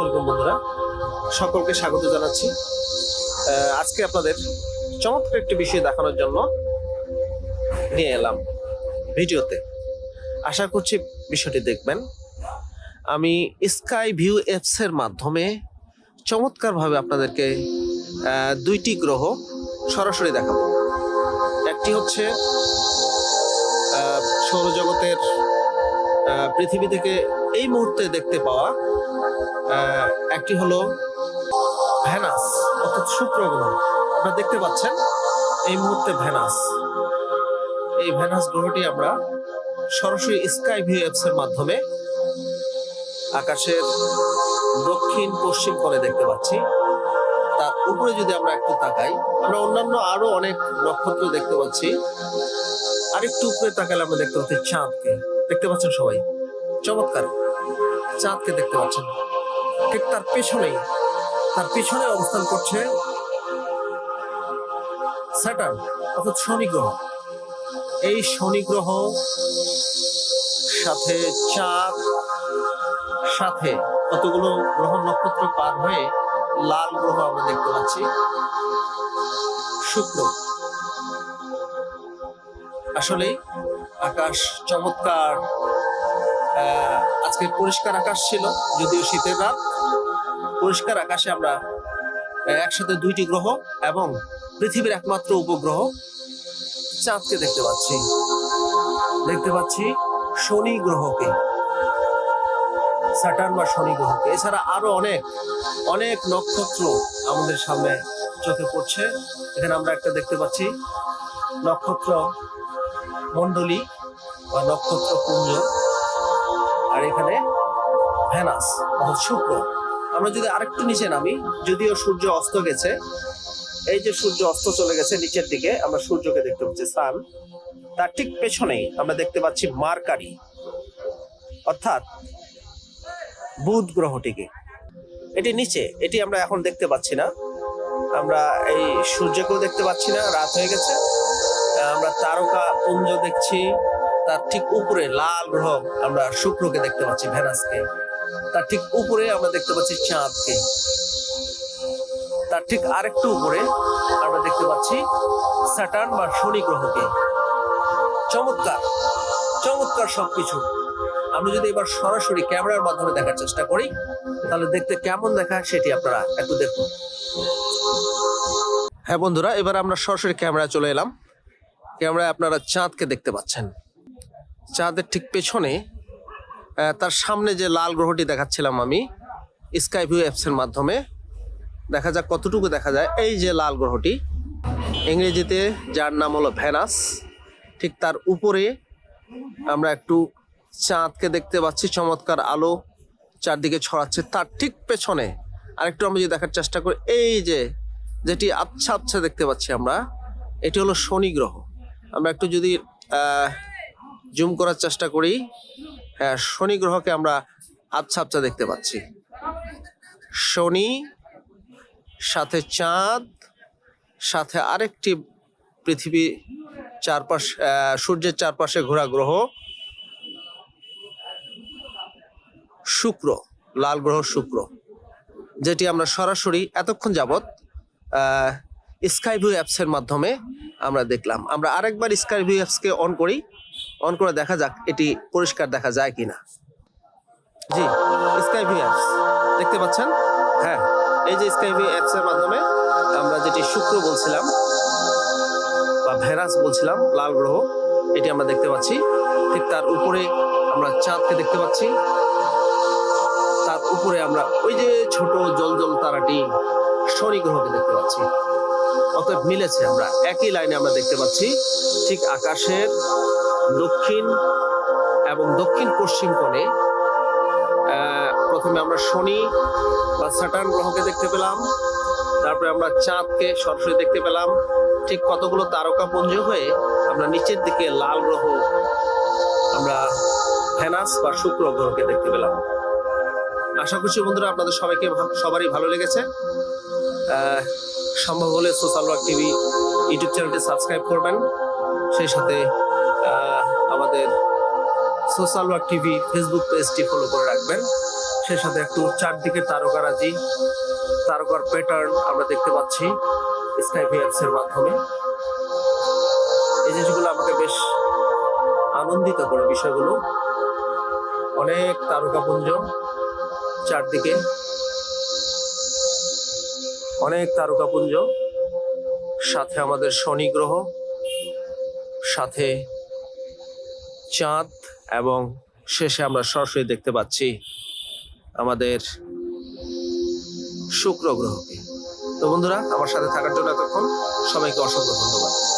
আলাইকুম বন্ধুরা। সকলকে স্বাগত জানাচ্ছি। আজকে আপনাদের চমৎকার একটি বিষয় দেখানোর জন্য নিয়ে এলাম ভিডিওতে। আশা করছি বিষয়টি দেখবেন। আমি স্কাই ভিউ অ্যাপসের মাধ্যমে চমৎকারভাবে আপনাদেরকে দুইটি গ্রহ সরাসরি দেখাবো। একটি হচ্ছে সৌরজগতের পৃথিবী থেকে এই মুহূর্তে দেখতে পাওয়া একটি হলো ভ্যানাস অর্থাৎ শুক্র গ্রহ আপনারা দেখতে পাচ্ছেন এই মুহূর্তে ভ্যানাস এই ভ্যানাস গ্রহটি আমরা সরাসরি স্কাই ভিউ অ্যাপস এর মাধ্যমে আকাশের দক্ষিণ পশ্চিম কোণে দেখতে পাচ্ছি। তার উপরে যদি আমরা একটু তাকাই, আমরা অন্যান্য আরও অনেক নক্ষত্র দেখতে পাচ্ছি। আরেকটু উপরে তাকালে আমরা দেখতে পাচ্ছি চাঁদকে। দেখতে পাচ্ছেন সবাই? চমৎকার। চাঁদকে দেখতে পাচ্ছেন। ঠিক তার পেছনেই, তার পেছনে অবস্থান করছে স্যাটার্ন অর্থাৎ শনি গ্রহ এই শনি গ্রহ সাথে চাঁদ সাথে কতগুলো গ্রহ নক্ষত্র পার হয়ে লাল গ্রহ আমরা দেখতে পাচ্ছি। শুক্র। আসলে আকাশ চমৎকার। আজকে পরিষ্কার আকাশ ছিল, যদিও শীতের রাত। পরিষ্কার আকাশে আমরা একসাথে দুইটি গ্রহ এবং পৃথিবীর একমাত্র উপগ্রহ চাঁদকে দেখতে পাচ্ছি। দেখতে পাচ্ছি শনি গ্রহকে, স্যাটার্ন বা শনি গ্রহকে। এছাড়া আরও অনেক অনেক নক্ষত্র আমাদের সামনে চোখে পড়ছে। এখানে আমরা একটা দেখতে পাচ্ছি নক্ষত্র মণ্ডলী বা নক্ষত্র পুঞ্জ আর এখানে ভ্যানাস অর্থাৎ শুক্র। আমরা যদি আরেকটু নিচে নামি, যদিও সূর্য অস্ত গেছে, এই যে সূর্য অস্ত চলে গেছে নিচের দিকে, আমরা সূর্যকে দেখতে পাচ্ছি সান তার ঠিক পেছনেই আমরা দেখতে পাচ্ছি মার্কারি, অর্থাৎ বুধ গ্রহটিকে। এটি নিচে, এটি আমরা এখন দেখতে পাচ্ছি না। আমরা এই সূর্যকেও দেখতে পাচ্ছি না, রাত হয়ে গেছে। আমরা তারকা পুঞ্জ দেখছি। তার ঠিক উপরে লাল গ্রহ আমরা শুক্রকে দেখতে পাচ্ছি ভ্যানাসকে তার ঠিক উপরে আমরা দেখতে পাচ্ছি চাঁদকে। তার ঠিক আরেকটু উপরে আমরা দেখতে পাচ্ছি স্যাটার্ন বা শনি গ্রহকে। চমৎকার চমৎকার সবকিছু। আমরা যদি এবার সরাসরি ক্যামেরার মাধ্যমে দেখার চেষ্টা করি, তাহলে দেখতে কেমন দেখা সেটি আপনারা একটু দেখুন। হ্যাঁ বন্ধুরা, এবার আমরা সরাসরি ক্যামেরা চলে এলাম। ক্যামেরায় আপনারা চাঁদকে দেখতে পাচ্ছেন। চাঁদের ঠিক পেছনে তার সামনে যে লাল গ্রহটি দেখাচ্ছিলাম আমি স্কাই ভিউ অ্যাপসের মাধ্যমে। দেখা যাক কতটুকু দেখা যায়। এই যে লাল গ্রহটি, ইংরেজিতে যার নাম হলো ভ্যানাস ঠিক তার উপরে আমরা একটু চাঁদকে দেখতে পাচ্ছি, চমৎকার আলো চারদিকে ছড়াচ্ছে তার ঠিক পেছনে। আরেকটু আমরা যদি দেখার চেষ্টা করি, এই যে যেটি আচ্ছা আচ্ছা দেখতে পাচ্ছি আমরা, এটি হলো শনি গ্রহ। আমরা একটু যদি জুম করার চেষ্টা করি। হ্যাঁ শনি গ্রহকে আমরা আচ্ছা আচ্ছা দেখতে পাচ্ছি। শনি, সাথে চাঁদ, সাথে আরেকটি পৃথিবী চারপাশ সূর্যের চারপাশে ঘোরা গ্রহ। শুক্র, লাল গ্রহ শুক্র, যেটি আমরা সরাসরি এতক্ষণ যাবৎ স্কাই ভিউ অ্যাপসের মাধ্যমে আমরা দেখলাম। আমরা আরেকবার স্কাইভিউ অ্যাপসকে অন করি। অন করে দেখা যাক এটি পরিষ্কার দেখা যায় কিনা। জি স্কাই ভিউ অ্যাপস দেখতে পাচ্ছেন? হ্যাঁ এই যে স্কাই ভিউ অ্যাপসের মাধ্যমে আমরা যেটি শুক্র বলছিলাম, বা ভেরাস বলছিলাম, লাল গ্রহ, এটি আমরা দেখতে পাচ্ছি। ঠিক তার উপরে আমরা চাঁদকে দেখতে পাচ্ছি। তার উপরে আমরা ওই যে ছোট জল জল তারাটি শনি গ্রহকে দেখতে পাচ্ছি। অতএব মিলেছে আমরা। একই লাইনে আমরা দেখতে পাচ্ছি, ঠিক আকাশের দক্ষিণ এবং দক্ষিণ পশ্চিম কোণে প্রথমে আমরা শনি বা স্যাটার্ন গ্রহকে দেখতে পেলাম, তারপরে আমরা চাঁদকে সরাসরি দেখতে পেলাম। ঠিক কতগুলো তারকা পুঞ্জ হয়ে আমরা নিচের দিকে লাল গ্রহ, আমরা ভ্যানাস বা শুক্র গ্রহকে দেখতে পেলাম। আশা করছি বন্ধুরা আপনাদের সবাইকে সবারই ভালো লেগেছে। সম্ভব হলে সোশ্যাল ওয়ার্ক টিভি ইউটিউব চ্যানেলটি সাবস্ক্রাইব করবেন। সেই সাথে আমাদের সোশ্যাল ওয়ার্ক টিভি, ফেসবুক পেজটি ফলো করে রাখবেন। সে সাথে একটু চারদিকে তারকারাজি, তারকার প্যাটার্ন আমরা দেখতে পাচ্ছি স্কাই ভিএফস এর মাধ্যমে। এই জিনিসগুলো আমাকে বেশ আনন্দিত করে বিষয়গুলো। অনেক তারকাপুঞ্জ চারদিকে। অনেক তারকাপুঞ্জ, সাথে আমাদের শনি গ্রহ, সাথে চাঁদ এবং শেষে আমরা সরাসরি দেখতে পাচ্ছি আমাদের শুক্র গ্রহকে। তো বন্ধুরা, আমার সাথে থাকার জন্য এতক্ষণ সবাইকে অসংখ্য ধন্যবাদ।